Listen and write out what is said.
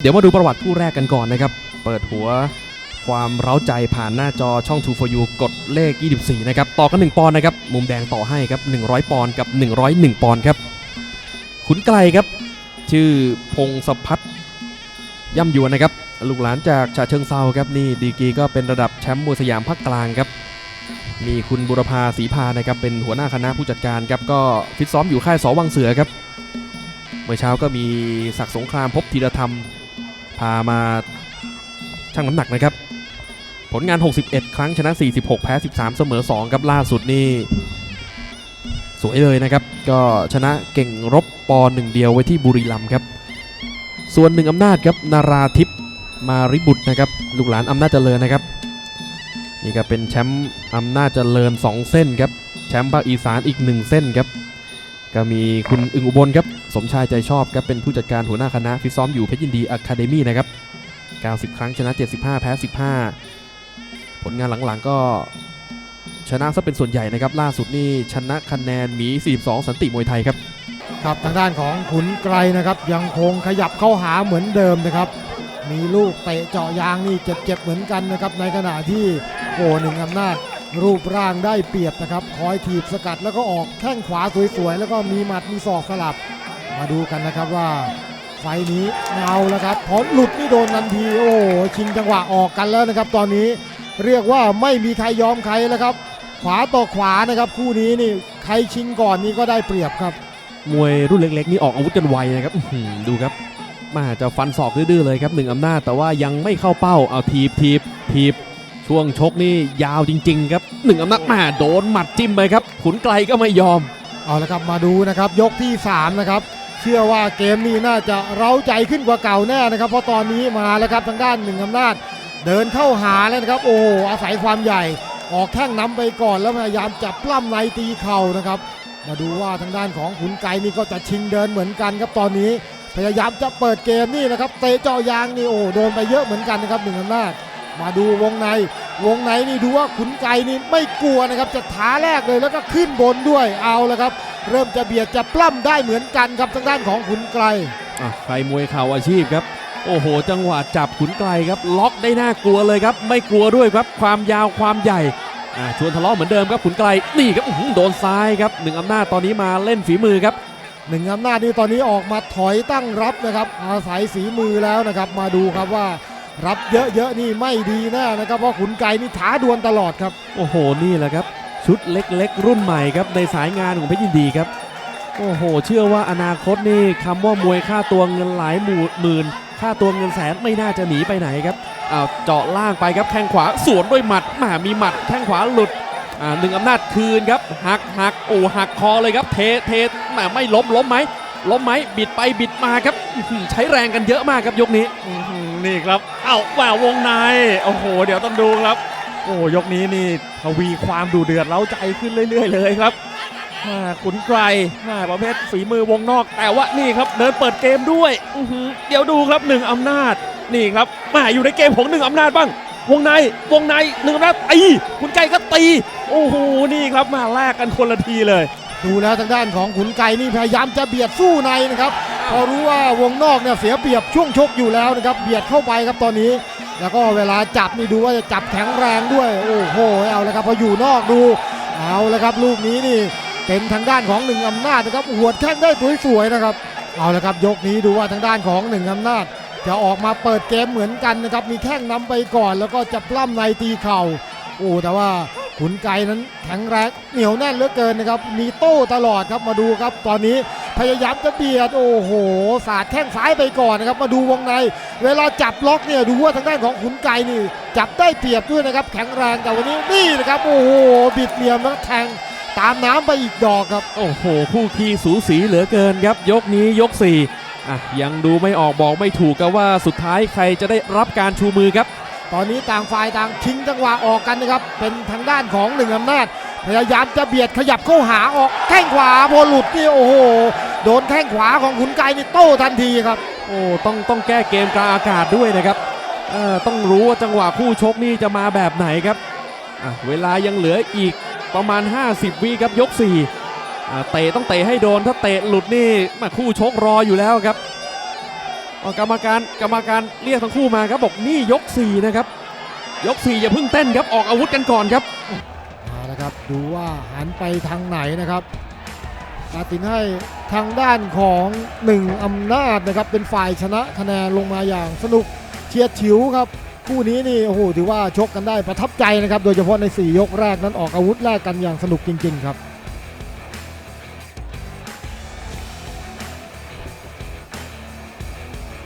เดี๋ยวมาดูประวัติคู่แรกกันก่อนนะครับ เปิดหัวความเร้าใจผ่านหน้าจอช่อง2 for you กดเลข 24 นะครับ ต่อกัน 1 ปอนด์นะครับ มุมแดงต่อให้ครับ 100 ปอนด์กับ 101 ปอนด์ครับ ขุนไกลครับ ชื่อพงศพัฒน์ย่ำยวนนะครับ ลูกหลานจากฉะเชิงเซาครับ นี่ดีกีก็เป็นระดับแชมป์มวยสยามภาคกลางครับ มีคุณบุรพาศรีพานะครับ เป็นหัวหน้าคณะผู้จัดการครับ ก็ฟิตซ้อมอยู่ค่ายสวังเสือครับ เมื่อเช้าก็มีศักดิ์สงครามพบธีรธรรม พามาชั่งน้ำหนักนะครับ ผลงาน 61 ครั้งชนะ 46 แพ้ 13 เสมอ 2 ครับล่าสุดนี่สวยเลยนะครับ ก็ชนะเก่งรบปอหนึ่งเดียวไว้ที่บุรีรัมย์ครับ ส่วนหนึ่งอำนาจครับนาราทิพย์มาริบุตรนะครับลูกหลานอำนาจเจริญนะครับนี่ก็เป็นแชมป์อำนาจเจริญ 2 เส้นครับแชมป์ภาคอีสานอีก 1 เส้นครับ ก็มีคุณอึงอุบลครับ สมชายใจชอบครับ เป็นผู้จัดการหัวหน้าคณะฟิตซ้อมอยู่เพชรยินดีอะคาเดมี่นะครับ 90 ครั้งชนะ 75 แพ้ 15 ผลงานหลังๆก็ชนะซะเป็นส่วนใหญ่นะครับ ล่าสุดนี่ชนะคะแนนหมี 42 สันติมวยไทยครับ ครับทางด้านของขุนไกรนะครับ ยังคงขยับเข้าหาเหมือนเดิมนะครับ มีลูกเตะเจาะยางนี่เจ็บๆเหมือนกันนะครับในขณะที่โอ้หนึ่งอำนาจ รูปร่างได้เปรียบนะครับ คอยถีบสกัดแล้วก็ออกแข้งขวาสวยๆ แล้วก็มีหมัดมีศอกสลับ มาดูกันนะครับว่า ไฟนี้เงาแล้วครับพอหลุดนี่โดนทันที โอ้ชิงจังหวะออกกันแล้วนะครับ ตอนนี้เรียกว่าไม่มีใครยอมใครแล้วครับ ขวาต่อขวานะครับคู่นี้นี่ใครชิงก่อนนี่ก็ได้เปรียบครับ มวยรุ่นเล็กๆนี่ออกอาวุธกันไวนะครับดูครับมาจะฟันศอกดื้อๆเลยครับหนึ่งอำนาจแต่ว่ายังไม่เข้าเป้าเอาทีบทีบทีบ ช่วงชกนี่ยาวจริง ๆ ครับหนึ่งอำนาจมาโดนหมัดจิ้มไปครับ ขุนไกลก็ไม่ยอม เอาละครับมาดูนะครับยกที่ 3 นะครับ เชื่อว่าเกมนี้น่าจะเร้าใจขึ้นกว่าเก่าแน่นะครับ เพราะตอนนี้มาแล้วครับทางด้านหนึ่งอำนาจ เดินเข้าหาแล้วนะครับ โอ้อาศัยความใหญ่ ออกแข้งนำไปก่อนแล้วพยายามจับปล้ำในตีเข่านะครับ มาดูว่าทางด้านของขุนไกนี่ก็จะชิงเดินเหมือนกันครับตอนนี้พยายามจะเปิดเกมนี่นะครับเตะเจาะยางนี่โอ้โดนไปเยอะเหมือนกันนะครับหนึ่งอำนาจ มาดูวงใน วงในนี่ดูว่าขุนไก่นี่ไม่กลัวนะครับจะท้าแรกเลยแล้วก็ขึ้นบนด้วยเอาละครับ เริ่มจะเบียดจะปล้ำได้เหมือนกันครับทางด้านของขุนไกรอะใครมวยเข่าอาชีพครับ โอ้โห จังหวะจับขุนไกลครับ ล็อกได้น่ากลัวเลยครับ ไม่กลัวด้วยครับ ความยาวความใหญ่อะชวนทะเลาะเหมือนเดิมครับขุนไกลนี่ครับอื้อหือโดนซ้ายครับหนึ่งอำนาจตอนนี้มาเล่นฝีมือครับหนึ่งอำนาจนี่ตอนนี้ออกมาถอยตั้งรับนะครับ อาศัยฝีมือแล้วนะครับ มาดูครับว่า รับเยอะๆนี่ไม่ดีแน่นะครับเพราะขุนไกนี่ท้าดวลตลอดครับ โอ้โหนี่แหละครับ ชุดเล็กๆ รุ่นใหม่ครับในสายงานของเพชรยินดีครับ โอ้โห เชื่อว่าอนาคตนี่คำว่ามวยค่าตัวเงินหลายหมื่นค่าตัวเงินแสนไม่น่าจะหนีไปไหนครับอ้าวเจาะล่างไปครับแข้งขวาสวนด้วยหมัดหมามีหมัดแข้งขวาหลุดอ่าหนึ่งอำนาจคืนครับหักหักโอ้หักคอเลยครับเทเทแหมไม่ล้มล้มไหมล้มไหมบิดไปบิดมาครับใช้แรงกันเยอะมากครับยกนี้ นี่ครับ เอ้าแหวววงใน โอ้โห เดี๋ยวต้องดูครับ โอ้ยกนี้นี่ทวีความดูเดือดเล้าใจขึ้นเรื่อย ๆ เลยครับขุนไกรมาประเภทฝีมือวงนอก แต่ว่านี่ครับเดินเปิดเกมด้วย เดี๋ยวดูครับหนึ่งอำนาจ นี่ครับมาอยู่ในเกมของหนึ่งอำนาจบ้าง วงใน วงในหนึ่งอำนาจตีขุนไกรก็ตี โอ้โห นี่ครับมาแลกกันคนละทีเลย ดูแล้วทางด้านของขุนไก่นี่พยายามจะเบียดสู้ในนะครับ พอรู้ว่าวงนอกเนี่ยเสียเปรียบช่วงชกอยู่แล้วนะครับเบียดเข้าไปครับตอนนี้ แล้วก็เวลาจับนี่ดูว่าจะจับแข็งแรงด้วยโอ้โหเอาละครับพออยู่นอกดูเอาละครับลูกนี้นี่เป็นทางด้านของหนึ่งอำนาจนะครับหัวดแข้งได้สวยๆนะครับเอาละครับยกนี้ดูว่าทางด้านของหนึ่งอำนาจ จะออกมาเปิดเกมเหมือนกันนะครับมีแข้งนำไปก่อน แล้วก็จะปล้ำในตีเข่าโอ้แต่ว่าขุนไก่นั้นแข็งแรงเหนียวแน่นเหลือเกินนะครับมีโต้ตลอดครับมาดูครับตอนนี้ พยายามจะเบียด โอ้โห สาดแข้งซ้ายไปก่อนนะครับ มาดูวงใน เวลาจับล็อกเนี่ยดูว่าทางด้านของขุนไก่นี่ จับได้เปรียบด้วยนะครับ แข็งแรงแต่วันนี้นี่นะครับโอ้โหบิดเหลี่ยมแล้วแทงตามน้ำไปอีกดอกครับ โอ้โห คู่ขี้สูสีเหลือเกินครับ ยกนี้ยก4อะยังดูไม่ออกบอกไม่ถูกกันว่าสุดท้ายใครจะได้รับการชูมือครับ ตอนนี้ต่างฝ่ายต่างชิงจังหวะออกกันนะครับ เป็นทางด้านของหนึ่งอำนาจพยายามจะเบียดขยับเข้าหาออกแข้งขวาพอหลุดนี่โอ้โห โดนแข้งขวาของขุนไก่นี่โต้ทันทีครับ โอ้ต้องต้องแก้เกมกลางอากาศด้วยนะครับเอ่อต้องรู้ว่าจังหวะคู่ชกนี่จะมาแบบไหนครับอะเวลายังเหลืออีกประมาณ 50 วิครับยก4อะเตะต้องเตะให้โดนถ้าเตะหลุดนี่มาคู่ชกรออยู่แล้วครับโเอากรรมการกรรมการเรียกทั้งคู่มาครับบอกนี่ยก4นะครับยก4อย่าเพิ่งเต้นครับออกอาวุธกันก่อนครับเอาละครับดูว่าหันไปทางไหนนะครับ ตัดสินให้ทางด้านของหนึ่งอำนาจนะครับเป็นฝ่ายชนะคะแนนลงมาอย่างสนุกเชียดฉิวครับคู่นี้นี่โอ้โหถือว่าชกกันได้ประทับใจนะครับ โดยเฉพาะใน 4 ยกแรกนั้นออกอาวุธแรกกันอย่างสนุกจริง ๆ ครับ